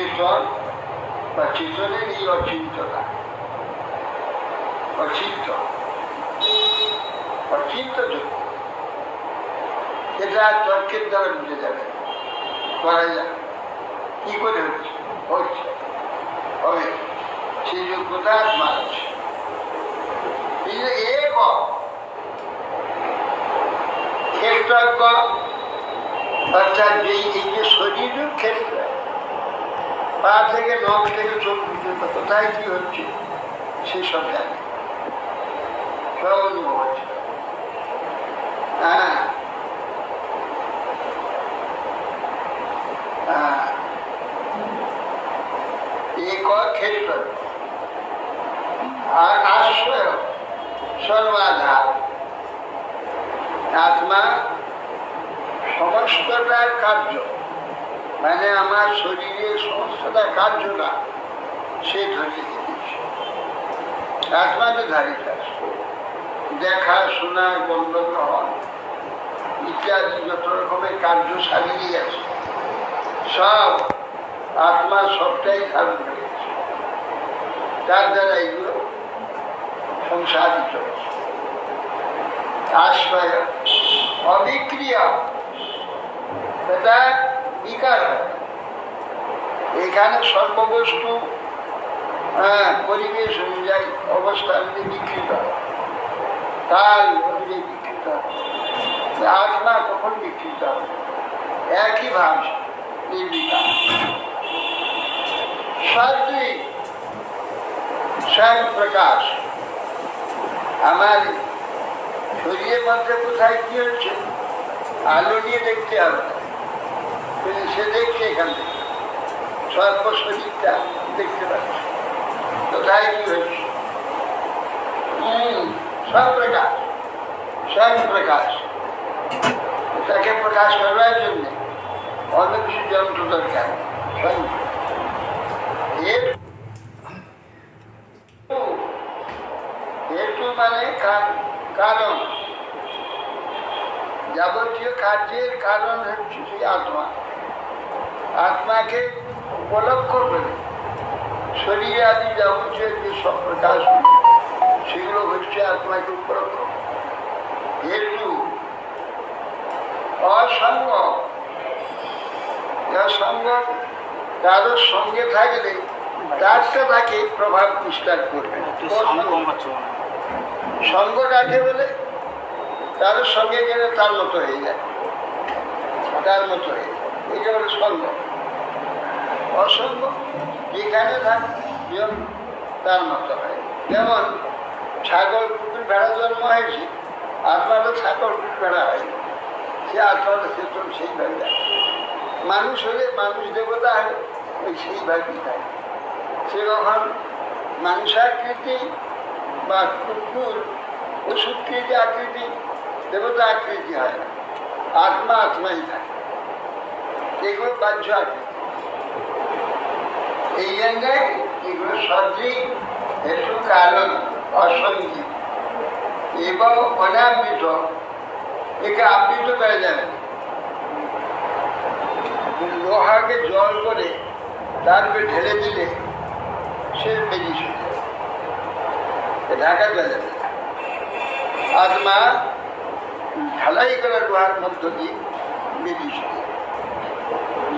চেতন বা চেতনের এই অচিন্ততা অচিন্ত অচিন্ত এটা তর্কের দ্বারা বুঝে যাবে করা যাবে কি করে হচ্ছে হচ্ছে হবে সেই যোগ্যতা আছে এই যে এক ক্ষেত্রজ্ঞ অর্থাৎ এই যে শরীরের ক্ষেত্র পা থেকে নখ থেকে চোখ পর্যন্ত কোথায় কি হচ্ছে? জানে। সব হচ্ছে হ্যাঁ। হ্যাঁ। ক্ষেত্র। আর আশ্রয় সর্বাধার আত্মা সমস্তটার কার্য। মানে আমার শরীরের সমস্তটা কার্যটা সে ধরিয়ে দিয়েছে আত্মাকে আছে দেখা, শোনা, গন্ধ গ্রহণ ইত্যাদি যত রকমের কার্য সারিয়ে আছে, সব আত্মা সবটাই ধারণ করেছে। তার দ্বারা এগুলো সংসারিত আশ্রয় অবিক্রিয়া এটা এখানে সর্ববস্তু হ্যাঁ পরিবেশ অনুযায়ী অবস্থা অবস্থান বিকৃত। কাল অনুযায়ী বিকৃত। আত্মা কখন বিকৃত? হবে একই ভাব নির্বিকার সাত্বিক স্বয়ং প্রকাশ আমার শরীরের মধ্যে কোথায় কি হচ্ছে? আলো নিয়ে দেখতে হবে। সে দেখছে এখান থেকে? সর্ব শরীরটা দেখতে পাচ্ছে। কোথায় কি হচ্ছে হম, সব প্রকাশ স্বয়ং প্রকাশ তাকে প্রকাশ করবার জন্য অনেক কিছু যন্ত্র দরকার। স্বয়ং এর হেতু মানে কা- কারণ। যাবতীয় কার্যের কারণ হচ্ছে সেই আত্মা। আত্মাকে উপলক্ষ করে শরীরে আদি যাবতীয় যে সব প্রকাশ সেগুলো হচ্ছে আত্মাকে উপলক্ষ হেতু অসঙ্গ। যার সঙ্গ কারোর সঙ্গে থাকলে তারটা তাকে প্রভাব বিস্তার করবে। সঙ্গ রাখে বলে? কারোর সঙ্গে গেলে তার মতো হয়ে যায়। তার মতো হয়ে যায়। এটা হলো সঙ্গ অসঙ্গ যেখানে থাক যেমন তার মতো হয় যেমন ছাগল কুকুর ভেড়া জন্ম হয়েছে আত্মাটা ছাগল কুকুর ভেড়া হয় সে আত্মাটা চেতন সেইভাবে যায় মানুষ হলে মানুষ দেবতা হলে ওই সেইভাবেই থাকে সে কখন মানুষাকৃতি বা কুকুর পশুকৃতি আকৃতি দেবতা আকৃতি হয় আত্মা আত্মাই থাকে। এগুলো বাহ্য আকৃতি এই জন্য এগুলো সঠিক হেতু কারণ অসঙ্গী। এবং অনাবৃত। একে আবৃত করা যাবে। লোহাকে জল করে তার উপরে ঢেলে দিলে সে বেরিয়ে চলে ঢাকা না। আত্মা ঢালাই করা লোহার মধ্য দিয়ে বেরিয়ে চলে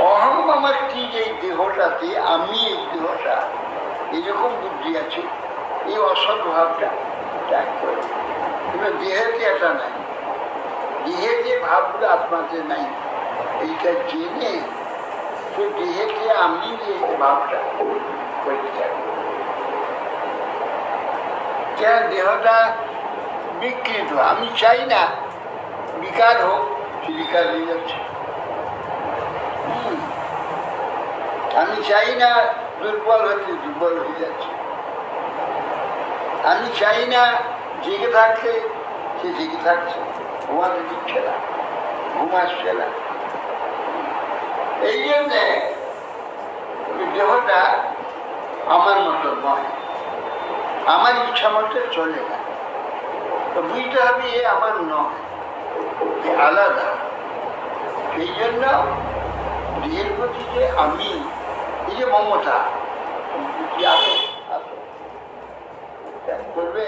অহম আমার কি যে দেহটাতে, আমি এই দেহটা? এরকম বুদ্ধি আছে। এই অসৎ ভাবটা ত্যাগ করে। কিন্তু দেহেতে এটা নাই। দেহের যে ভাবগুলো আত্মাতে নাই। এইটা জেনে সে দেহেতে আমি যে ভাবটা পরিত্যাগ। কেন দেহটা বিকৃত? আমি চাই না। বিকার হোক, সে বিকার হয়ে যাচ্ছে। আমি চাই না দুর্বল হচ্ছে দুর্বল হয়ে যাচ্ছে। আমি চাই না জেগে থাকতে সে জেগে থাকছে। ঘুমাতে দিচ্ছে না ঘুম আসছে না। এই জন্যে দেহটা আমার মতো নয়। আমার ইচ্ছা মতো চলে না। তো বুঝতে হবে এ আমার নয় আলাদা। সেই জন্য দেহের প্রতি যে আমি এই যে মমতা আসো করবে?